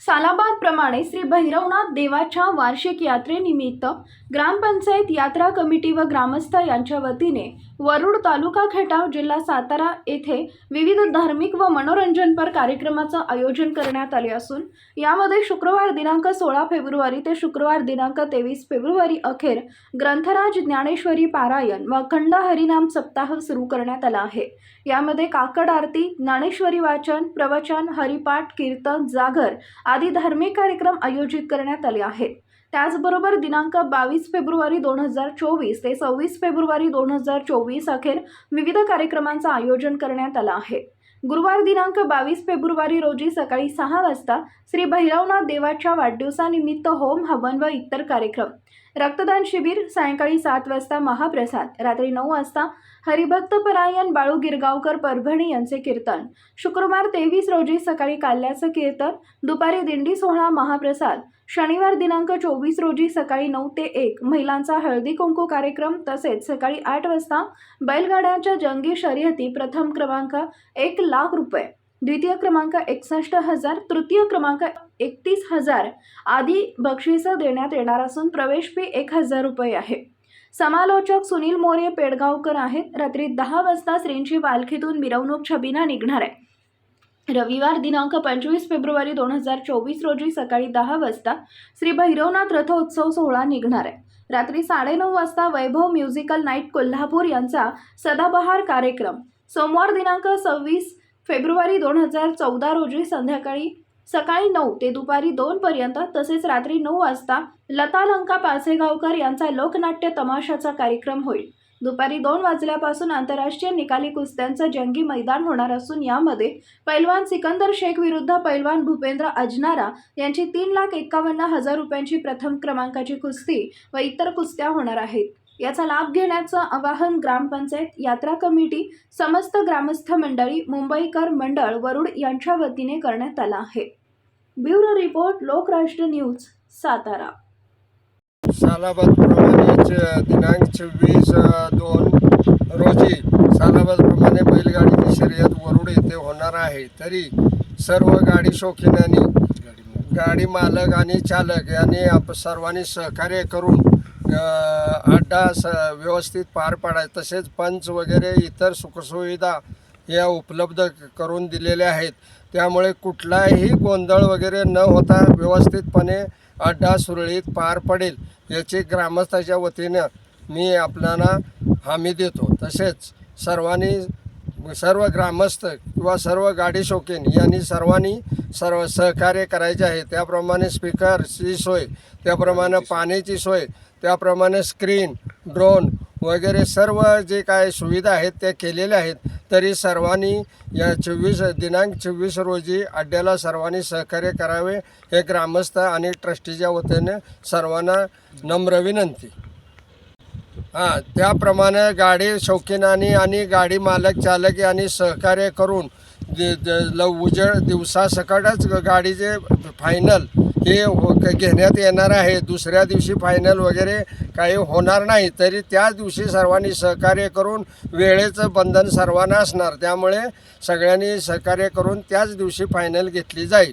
सालाबाद प्रमाणे श्री भैरवनाथ देवाच्या वार्षिक यात्रेनिमित्त ग्रामपंचायत यात्रा कमिटी व ग्रामस्थ यांच्या वतीने वरुड तालुका खटाव जिल्हा सातारा येथे विविध धार्मिक व मनोरंजनपर कार्यक्रमाचं आयोजन करण्यात आले असून यामध्ये शुक्रवार दिनांक सोळा फेब्रुवारी ते शुक्रवार दिनांक तेवीस फेब्रुवारी अखेर ग्रंथराज ज्ञानेश्वरी पारायण व अखंड हरिनाम सप्ताह सुरू करण्यात आला आहे. यामध्ये काकड आरती ज्ञानेश्वरी वाचन प्रवचन हरिपाठ कीर्तन जागर आदी धार्मिक कार्यक्रम आयोजित करण्यात आले आहेत. त्याचबरोबर दिनांक बावीस फेब्रुवारी दोन हजार चोवीस ते सव्वीस फेब्रुवारी दोन हजार चोवीस अखेर विविध कार्यक्रमांचं आयोजन करण्यात आलं आहे. गुरुवार दिनांक बावीस फेब्रुवारी रोजी सकाळी सहा वाजता श्री भैरवनाथ देवाच्या वाढदिवसानिमित्त होम हवन व इतर कार्यक्रम. रक्तदान शिबिर सायंकाळी सात वाजता महाप्रसाद रात्री नऊ वाजता हरिभक्त परायण बाळू गिरगावकर परभणी यांचे कीर्तन. शुक्रवार तेवीस रोजी सकाळी काल्याचं कीर्तन दुपारी दिंडी सोहळा महाप्रसाद. शनिवार दिनांक चोवीस रोजी सकाळी नऊ ते एक महिलांचा हळदी कुंकू कार्यक्रम तसेच सकाळी आठ वाजता बैलगाड्यांच्या जंगी शर्यती प्रथम क्रमांक एक लाख रुपये द्वितीय क्रमांक एकसष्ट हजार तृतीय क्रमांक एकतीस हजार आदी बक्षिसं देण्यात येणार असून प्रवेश फी एक हजार रुपये आहे. समालोचक सुनील मोरे पेडगावकर आहेत. रात्री दहा वाजता श्रींची पालखीतून मिरवणूक छबिना निघणार आहे. रविवार दिनांक पंचवीस फेब्रुवारी दोन हजार चोवीस रोजी सकाळी दहा वाजता श्री भैरवनाथ रथोत्सव सोहळा निघणार आहे. रात्री साडेनऊ वाजता वैभव म्युझिकल नाईट कोल्हापूर यांचा सदाबहार कार्यक्रम. सोमवार दिनांक सव्वीस फेब्रुवारी दोन हजार चौदा रोजी संध्याकाळी सकाळी नऊ ते दुपारी दोनपर्यंत तसेच रात्री नऊ वाजता लता लंका पासेगावकर यांचा लोकनाट्य तमाशाचा कार्यक्रम होईल. दुपारी दोन वाजल्यापासून आंतरराष्ट्रीय निकाली कुस्त्यांचं जंगी मैदान होणार असून यामध्ये पैलवान सिकंदर शेख विरुद्ध पैलवान भूपेंद्र अजनारा यांची तीन लाख एक्कावन्न हजार रुपयांची प्रथम क्रमांकाची कुस्ती व इतर कुस्त्या होणार आहेत. याचा लाभ घेण्याचं आवाहन ग्रामपंचायत यात्रा कमिटी समस्त ग्रामस्थ मंडळी मुंबईकर मंडळ वरुड यांच्या वतीने करण्यात आला आहे. Bureau report Lokrashtra news Satara. सालाबादप्रमाणेच दिनांक चोवीस दोन रोजी सालाबाजप्रमाणे बैलगाडीची शर्यत वरुड येथे होणार आहे. तरी सर्व गाडी शौकीनांनी गाडी मालक आणि चालक यांनी आप सर्वांनी सहकार्य करून अड्डा स व्यवस्थित पार पाडाय तसेच पंच वगैरे इतर सुखसुविधा या उपलब्ध करून दिलेल्या आहेत. त्यामुळे कुठलाही गोंधळ वगैरे न होता व्यवस्थितपणे अड्डा सुरळीत पार पडेल याची ग्रामस्थाच्या वतीनं मी आपल्याला हमी देतो. तसेच सर्वांनी सर्व ग्रामस्थ किंवा सर्व गाडी शौकीन यांनी सर्वांनी सर्व सहकार्य करायचे आहे. त्याप्रमाणे स्पीकरची सोय त्याप्रमाणे पाण्याची सोय त्याप्रमाणे स्क्रीन ड्रोन वगैरे सर्व जे काय सुविधा आहेत त्या केलेल्या आहेत. तरी सर्वांनी या चोवीस दिनांक चोवीस रोजी अड्ड्याला सर्वांनी सहकार्य करावे हे ग्रामस्थ आणि ट्रस्टीच्या वतीने सर्वांना नम्र विनंती. हां त्याप्रमाणे गाडी शौकीनानी आणि गाडी मालक चालक यांनी सहकार्य करून दि- द- उजळ दिवसासकटच गाडीचे फायनल हे हो- क- घेण्यात येणार आहे. दुसऱ्या दिवशी फायनल वगैरे काही होणार नाही. तरी त्याच दिवशी सर्वांनी सहकार्य करून वेळेचं बंधन सर्वांना असणार. त्यामुळे सगळ्यांनी सहकार्य करून त्याच दिवशी फायनल घेतली जाईल.